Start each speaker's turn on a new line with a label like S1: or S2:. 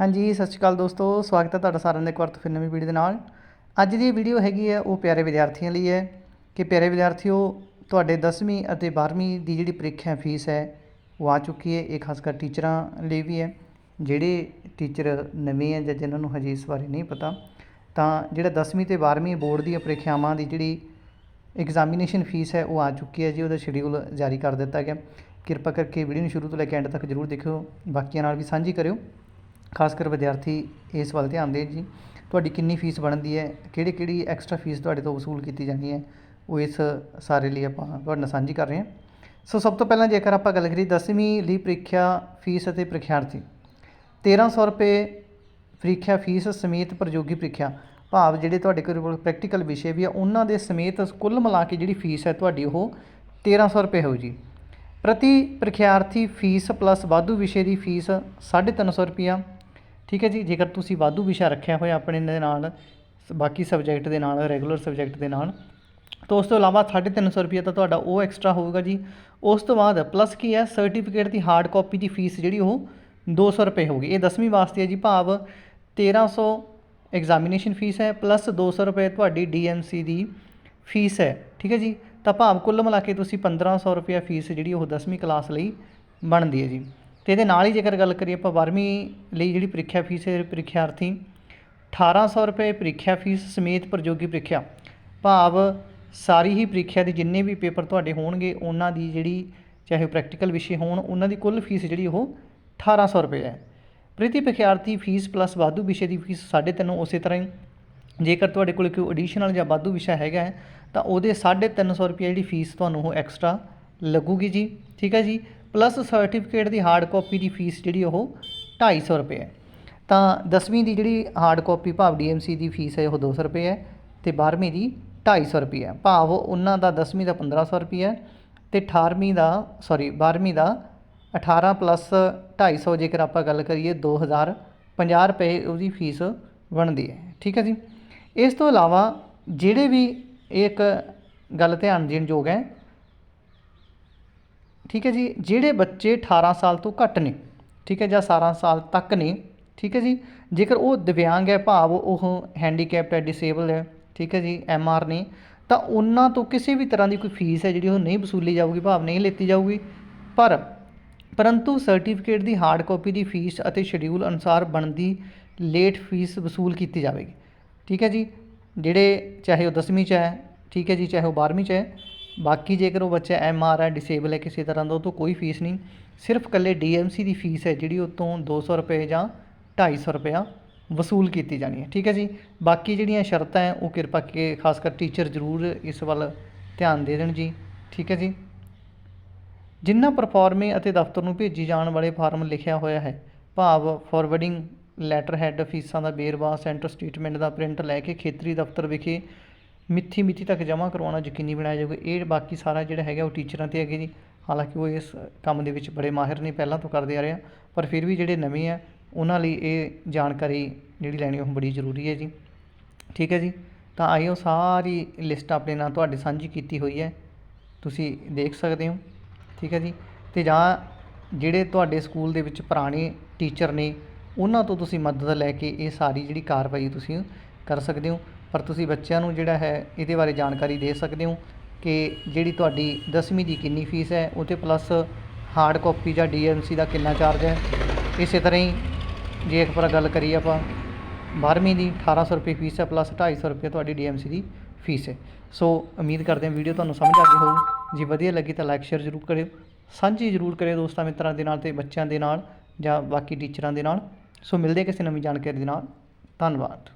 S1: ਹਾਂਜੀ, ਸਤਿ ਸ਼੍ਰੀ ਅਕਾਲ ਦੋਸਤੋ, ਸਵਾਗਤ ਹੈ ਤੁਹਾਡਾ ਸਾਰਿਆਂ ਦਾ ਇੱਕ ਵਾਰ ਤੋਂ ਫਿਰ ਨਵੀਂ ਵੀਡੀਓ ਦੇ ਨਾਲ। ਅੱਜ ਦੀ ਵੀਡੀਓ ਹੈਗੀ ਹੈ, ਉਹ ਪਿਆਰੇ ਵਿਦਿਆਰਥੀਆਂ ਲਈ ਹੈ ਕਿ ਪਿਆਰੇ ਵਿਦਿਆਰਥੀਓ, ਤੁਹਾਡੇ 10ਵੀਂ ਅਤੇ 12ਵੀਂ ਦੀ ਜਿਹੜੀ ਪ੍ਰੀਖਿਆ ਫੀਸ ਹੈ, ਉਹ ਆ ਚੁੱਕੀ ਹੈ। ਇਹ ਖਾਸ ਕਰ ਟੀਚਰਾਂ ਲਈ ਵੀ ਹੈ। ਜਿਹੜੇ ਟੀਚਰ ਨਵੇਂ ਹੈ ਜਾਂ ਜਿਨ੍ਹਾਂ ਨੂੰ ਹਜੇ ਇਸ ਬਾਰੇ ਨਹੀਂ ਪਤਾ, ਤਾਂ ਜਿਹੜਾ 10ਵੀਂ ਤੇ 12ਵੀਂ ਬੋਰਡ ਦੀਆਂ ਪ੍ਰੀਖਿਆਵਾਂ ਦੀ ਜਿਹੜੀ ਐਗਜ਼ਾਮੀਨੇਸ਼ਨ ਫੀਸ ਹੈ, ਉਹ ਆ ਚੁੱਕੀ ਹੈ ਜੀ। ਉਹਦਾ ਸ਼ਡਿਊਲ ਜਾਰੀ ਕਰ ਦਿੱਤਾ ਗਿਆ। ਕਿਰਪਾ ਕਰਕੇ ਵੀਡੀਓ ਨੂੰ ਸ਼ੁਰੂ ਤੋਂ ਲੈ ਕੇ ਐਂਡ ਤੱਕ ਜਰੂਰ ਦੇਖਿਓ। ਬਾਕੀਆਂ ਨਾਲ ਵੀ ਸਾਂਝੀ ਕਰਿਓ। ਖਾਸ ਕਰ ਵਿਦਿਆਰਥੀ ਇਸ ਵੱਲ ਧਿਆਨ ਦੇਣ ਜੀ, ਤੁਹਾਡੀ ਕਿੰਨੀ ਫੀਸ ਬਣਦੀ ਹੈ, ਕਿਹੜੀ ਕਿਹੜੀ ਐਕਸਟਰਾ ਫੀਸ ਤੁਹਾਡੇ ਤੋਂ ਵਸੂਲ ਕੀਤੀ ਜਾਣੀ ਹੈ, ਉਹ ਇਸ ਸਾਰੇ ਲਈ ਆਪਾਂ ਤੁਹਾਡੇ ਨਾਲ ਸਾਂਝੀ ਕਰ ਰਹੇ ਹਾਂ। ਸੋ ਸਭ ਤੋਂ ਪਹਿਲਾਂ ਜੇਕਰ ਆਪਾਂ ਗੱਲ ਕਰੀਏ 10ਵੀਂ ਲਈ ਪ੍ਰੀਖਿਆ ਫੀਸ ਅਤੇ ਪ੍ਰੀਖਿਆਰਥੀ 1300 ਰੁਪਏ ਪ੍ਰੀਖਿਆ ਫੀਸ ਸਮੇਤ ਪ੍ਰਯੋਗੀ ਪ੍ਰੀਖਿਆ, ਭਾਵ ਜਿਹੜੇ ਤੁਹਾਡੇ ਕੋਲ ਪ੍ਰੈਕਟੀਕਲ ਵਿਸ਼ੇ ਵੀ ਆ, ਉਹਨਾਂ ਦੇ ਸਮੇਤ ਕੁੱਲ ਮਿਲਾ ਕੇ ਜਿਹੜੀ ਫੀਸ ਹੈ ਤੁਹਾਡੀ ਉਹ 1300 ਰੁਪਏ ਹੋਊ ਜੀ। ਪ੍ਰਤੀ ਪ੍ਰੀਖਿਆਰਥੀ ਫੀਸ ਪਲੱਸ ਵਾਧੂ ਵਿਸ਼ੇ ਦੀ ਫੀਸ 350 ਰੁਪਿਆ ਠੀਕ ਹੈ ਜੀ, ਜੇਕਰ ਤੁਸੀਂ ਵਾਧੂ ਵਿਸ਼ਾ ਰੱਖਿਆ ਹੋਇਆ ਆਪਣੇ ਦੇ ਨਾਲ, ਬਾਕੀ ਸਬਜੈਕਟ ਦੇ ਨਾਲ ਰੈਗੂਲਰ ਸਬਜੈਕਟ ਦੇ ਨਾਲ, ਤਾਂ ਉਸ ਤੋਂ ਇਲਾਵਾ 350 ਰੁਪਏ ਤਾਂ ਤੁਹਾਡਾ ਉਹ ਐਕਸਟਰਾ ਹੋਊਗਾ ਜੀ। ਉਸ ਤੋਂ ਬਾਅਦ ਪਲੱਸ ਕੀ ਹੈ ਸਰਟੀਫਿਕੇਟ ਦੀ ਹਾਰਡ ਕਾਪੀ ਦੀ ਫੀਸ ਜਿਹੜੀ ਉਹ 200 ਰੁਪਏ ਹੋਊਗੀ। ਇਹ 10ਵੀਂ ਵਾਸਤੇ ਹੈ ਜੀ ਭਾਵ 1300 ਐਗਜ਼ਾਮੀਨੇਸ਼ਨ ਫੀਸ ਹੈ ਪਲੱਸ 200 ਰੁਪਏ ਤੁਹਾਡੀ ਡੀਐਮਸੀ ਦੀ ਫੀਸ ਹੈ। ਠੀਕ ਹੈ ਜੀ, ਤਾਂ ਭਾਵ ਕੁੱਲ ਮਿਲਾ ਕੇ ਤੁਸੀਂ 1500 ਰੁਪਏ ਫੀਸ ਜਿਹੜੀ ਉਹ 10ਵੀਂ ਕਲਾਸ ਲਈ ਬਣਦੀ ਹੈ ਜੀ। ਤੇ ਇਹਦੇ ਨਾਲ ਹੀ ਜੇਕਰ ਗੱਲ ਕਰੀਏ ਆਪਾਂ 12ਵੀਂ ਲਈ ਜਿਹੜੀ ਪ੍ਰੀਖਿਆ ਫੀਸ ਹੈ, ਪ੍ਰੀਖਿਆਰਥੀ 1800 ਰੁਪਏ ਪ੍ਰੀਖਿਆ ਫੀਸ ਸਮੇਤ ਪ੍ਰਯੋਗੀ ਪ੍ਰੀਖਿਆ। ਭਾਵ ਸਾਰੀ ਹੀ ਪ੍ਰੀਖਿਆ ਦੇ ਜਿੰਨੇ ਵੀ ਪੇਪਰ ਤੁਹਾਡੇ ਹੋਣਗੇ, ਉਹਨਾਂ ਦੀ ਜਿਹੜੀ ਚਾਹੇ ਪ੍ਰੈਕਟੀਕਲ ਵਿਸ਼ੇ ਹੋਣ, ਉਹਨਾਂ ਦੀ ਕੁੱਲ ਫੀਸ ਜਿਹੜੀ ਉਹ 1800 ਰੁਪਏ ਹੈ। ਪ੍ਰਤੀ ਪ੍ਰੀਖਿਆਰਥੀ ਫੀਸ ਪਲੱਸ ਵਾਧੂ ਵਿਸ਼ੇ ਦੀ ਫੀਸ 3.5 ਉਸੇ ਤਰ੍ਹਾਂ ਹੀ। ਜੇਕਰ ਤੁਹਾਡੇ ਕੋਲ ਕੋਈ ਐਡੀਸ਼ਨਲ ਜਾਂ ਵਾਧੂ ਵਿਸ਼ਾ ਹੈਗਾ ਹੈ, ਤਾਂ ਉਹਦੇ 350 ਰੁਪਏ ਜਿਹੜੀ ਫੀਸ ਤੁਹਾਨੂੰ ਉਹ ਐਕਸਟਰਾ ਲੱਗੂਗੀ ਜੀ। ਠੀਕ ਹੈ ਜੀ? ਪਲੱਸ ਸਰਟੀਫਿਕੇਟ ਦੀ ਹਾਰਡ ਕਾਪੀ ਦੀ ਫੀਸ ਜਿਹੜੀ ਉਹ 250 ਰੁਪਏ ਹੈ। ਤਾਂ 10ਵੀਂ ਦੀ ਜਿਹੜੀ ਹਾਰਡ ਕਾਪੀ ਭਾਵ ਡੀਐਮਸੀ ਦੀ ਫੀਸ ਹੈ, ਉਹ 200 ਰੁਪਏ ਹੈ ਤੇ 12ਵੀਂ ਦੀ 250 ਰੁਪਏ ਹੈ। ਭਾਵ ਉਹਨਾਂ ਦਾ 10ਵੀਂ ਦਾ 1500 ਰੁਪਏ ਹੈ ਤੇ 18ਵੀਂ ਦਾ ਸੌਰੀ 12ਵੀਂ ਦਾ 18 ਪਲੱਸ 250 ਜੇਕਰ ਆਪਾਂ ਗੱਲ ਕਰੀਏ 2050 ਰੁਪਏ ਉਹਦੀ ਫੀਸ ਬਣਦੀ ਹੈ। ਠੀਕ ਹੈ ਜੀ? ਇਸ ਤੋਂ ਇਲਾਵਾ ਜਿਹੜੇ ਵੀ ਇਹ ਇੱਕ ਗੱਲ ਧਿਆਨ ਦੇਣ ਯੋਗ ਹੈ ਠੀਕ ਹੈ ਜੀ, ਜਿਹੜੇ ਬੱਚੇ 18 ਸਾਲ ਤੋਂ ਘੱਟ ਨੇ, ਠੀਕ ਹੈ, ਜਾਂ 17 ਸਾਲ ਤੱਕ ਨੇ, ਠੀਕ ਹੈ ਜੀ, ਜੇਕਰ ਉਹ ਦਿਵਿਆਂਗ ਹੈ, ਭਾਵ ਉਹ ਹੈਂਡੀਕੈਪਡ ਹੈ ਡਿਸੇਬਲ ਹੈ, ਠੀਕ ਹੈ ਜੀ ਐਮ ਆਰ ਨੇ, ਤਾਂ ਉਹਨਾਂ ਤੋਂ ਕਿਸੇ ਵੀ ਤਰ੍ਹਾਂ ਦੀ ਕੋਈ ਫੀਸ ਹੈ ਜਿਹੜੀ ਉਹ ਨਹੀਂ ਵਸੂਲੀ ਜਾਊਗੀ, ਭਾਵ ਨਹੀਂ ਲੈਤੀ ਜਾਊਗੀ। ਪਰ, ਪਰੰਤੂ ਸਰਟੀਫਿਕੇਟ ਦੀ ਹਾਰਡ ਕਾਪੀ ਦੀ ਫੀਸ ਅਤੇ ਸ਼ਡਿਊਲ ਅਨੁਸਾਰ ਬਣਦੀ ਲੇਟ ਫੀਸ ਵਸੂਲ ਕੀਤੀ ਜਾਵੇਗੀ। ਠੀਕ ਹੈ ਜੀ, ਜਿਹੜੇ ਚਾਹੇ ਉਹ 10ਵੀਂ ਚ ਹੈ, ਠੀਕ ਹੈ ਜੀ, ਚਾਹੇ ਉਹ 12ਵੀਂ ਚ ਹੈ ਬਾਕੀ ਜੇਕਰ ਉਹ ਬੱਚਾ ਐਮ ਆਰ ਹੈ ਡਿਸੇਬਲ ਹੈ ਕਿਸੇ ਤਰ੍ਹਾਂ ਦਾ, ਉਹ ਤੋਂ ਕੋਈ ਫੀਸ ਨਹੀਂ। ਸਿਰਫ ਇਕੱਲੇ ਡੀ ਐੱਮ ਸੀ ਦੀ ਫੀਸ ਹੈ, ਜਿਹੜੀ ਉਹ ਤੋਂ 200 ਰੁਪਏ ਜਾਂ 250 ਰੁਪਇਆ ਵਸੂਲ ਕੀਤੀ ਜਾਣੀ ਹੈ। ਠੀਕ ਹੈ ਜੀ? ਬਾਕੀ ਜਿਹੜੀਆਂ ਸ਼ਰਤਾਂ ਹੈ, ਉਹ ਕਿਰਪਾ ਕਰਕੇ ਖਾਸ ਕਰ ਟੀਚਰ ਜ਼ਰੂਰ ਇਸ ਵੱਲ ਧਿਆਨ ਦੇ ਦੇਣ ਜੀ। ਠੀਕ ਹੈ ਜੀ? ਜਿਨ੍ਹਾਂ ਪ੍ਰਫਾਰਮੇ ਅਤੇ ਦਫ਼ਤਰ ਨੂੰ ਭੇਜੀ ਜਾਣ ਵਾਲੇ ਫਾਰਮ ਲਿਖਿਆ ਹੋਇਆ ਹੈ, ਭਾਵ ਫਾਰਵਰਡਿੰਗ ਲੈਟਰ ਹੈਡ ਫੀਸਾਂ ਦਾ ਵੇਰਵਾ ਸੈਂਟਰ ਸਟੇਟਮੈਂਟ ਦਾ ਪ੍ਰਿੰਟ ਲੈ ਕੇ ਖੇਤਰੀ ਦਫ਼ਤਰ ਵਿਖੇ ਮਿੱਥੀ ਮਿੱਥੀ ਤੱਕ ਜਮ੍ਹਾਂ ਕਰਵਾਉਣਾ ਯਕੀਨੀ ਬਣਾਇਆ ਜਾਵੇ ਇਹ ਬਾਕੀ ਸਾਰਾ ਜਿਹੜਾ ਹੈਗਾ ਉਹ ਟੀਚਰਾਂ ਤੇ ਹੈਗੇ ਜੀ। ਹਾਲਾਂਕਿ ਉਹ ਇਸ ਕੰਮ ਦੇ ਵਿੱਚ ਬੜੇ ਮਾਹਿਰ ਨੇ, ਪਹਿਲਾਂ ਤੋਂ ਕਰਦੇ ਆ ਰਹੇ ਆ। ਪਰ ਫਿਰ ਵੀ ਜਿਹੜੇ ਨਵੇਂ ਆ, ਉਹਨਾਂ ਲਈ ਇਹ ਜਾਣਕਾਰੀ ਜਿਹੜੀ ਲੈਣੀ ਉਹ ਬੜੀ ਜ਼ਰੂਰੀ ਹੈ ਜੀ। ਠੀਕ ਹੈ ਜੀ? ਤਾਂ ਆਇਓ ਸਾਰੀ ਲਿਸਟ ਆਪਣੇ ਨਾਲ ਤੁਹਾਡੇ ਸਾਂਝੀ ਕੀਤੀ ਹੋਈ ਹੈ। ਤੁਸੀਂ ਦੇਖ ਸਕਦੇ ਹੋ। ਠੀਕ ਹੈ ਜੀ? ਤੇ ਜਾਂ ਜਿਹੜੇ ਤੁਹਾਡੇ ਸਕੂਲ ਦੇ ਵਿੱਚ ਪੁਰਾਣੇ ਟੀਚਰ ਨੇ, ਉਹਨਾਂ ਤੋਂ ਤੁਸੀਂ ਮਦਦ ਲੈ ਕੇ ਇਹ ਸਾਰੀ ਜਿਹੜੀ ਕਾਰਵਾਈ ਤੁਸੀਂ ਕਰ ਸਕਦੇ ਹੋ। ਪਰ ਤੁਸੀਂ ਬੱਚਿਆਂ ਨੂੰ ਜਿਹੜਾ ਹੈ ਇਹਦੇ ਬਾਰੇ ਜਾਣਕਾਰੀ ਦੇ ਸਕਦੇ ਹੋ ਕਿ ਜਿਹੜੀ ਤੁਹਾਡੀ 10ਵੀਂ ਦੀ ਕਿੰਨੀ ਫੀਸ ਹੈ ਉਹ 'ਤੇ ਪਲੱਸ ਹਾਰਡ ਕਾਪੀ ਜਾਂ ਡੀਐਮਸੀ ਦਾ ਕਿੰਨਾ ਚਾਰਜ ਹੈ। ਇਸੇ ਤਰ੍ਹਾਂ ਹੀ ਜੇ ਇੱਕ ਵਾਰ ਗੱਲ ਕਰੀਏ ਆਪਾਂ 12ਵੀਂ ਦੀ 1800 ਰੁਪਏ ਫੀਸ ਹੈ ਪਲੱਸ 250 ਰੁਪਏ ਤੁਹਾਡੀ ਡੀਐਮਸੀ ਦੀ ਫੀਸ ਹੈ। ਸੋ ਉਮੀਦ ਕਰਦੇ ਹਾਂ ਵੀਡੀਓ ਤੁਹਾਨੂੰ ਸਮਝ ਆ ਗਈ ਹੋਊ। ਜੇ ਵਧੀਆ ਲੱਗੀ ਤਾਂ ਲਾਈਕ ਸ਼ੇਅਰ ਜ਼ਰੂਰ ਕਰਿਓ। ਸਾਂਝੀ ਜ਼ਰੂਰ ਕਰਿਓ ਦੋਸਤਾਂ ਮਿੱਤਰਾਂ ਦੇ ਨਾਲ ਤੇ ਬੱਚਿਆਂ ਦੇ ਨਾਲ ਜਾਂ ਬਾਕੀ ਟੀਚਰਾਂ ਦੇ ਨਾਲ। ਸੋ ਮਿਲਦੇ ਕਿਸੇ ਨਵੀਂ ਜਾਣਕਾਰੀ ਦੇ ਨਾਲ। ਧੰਨਵਾਦ।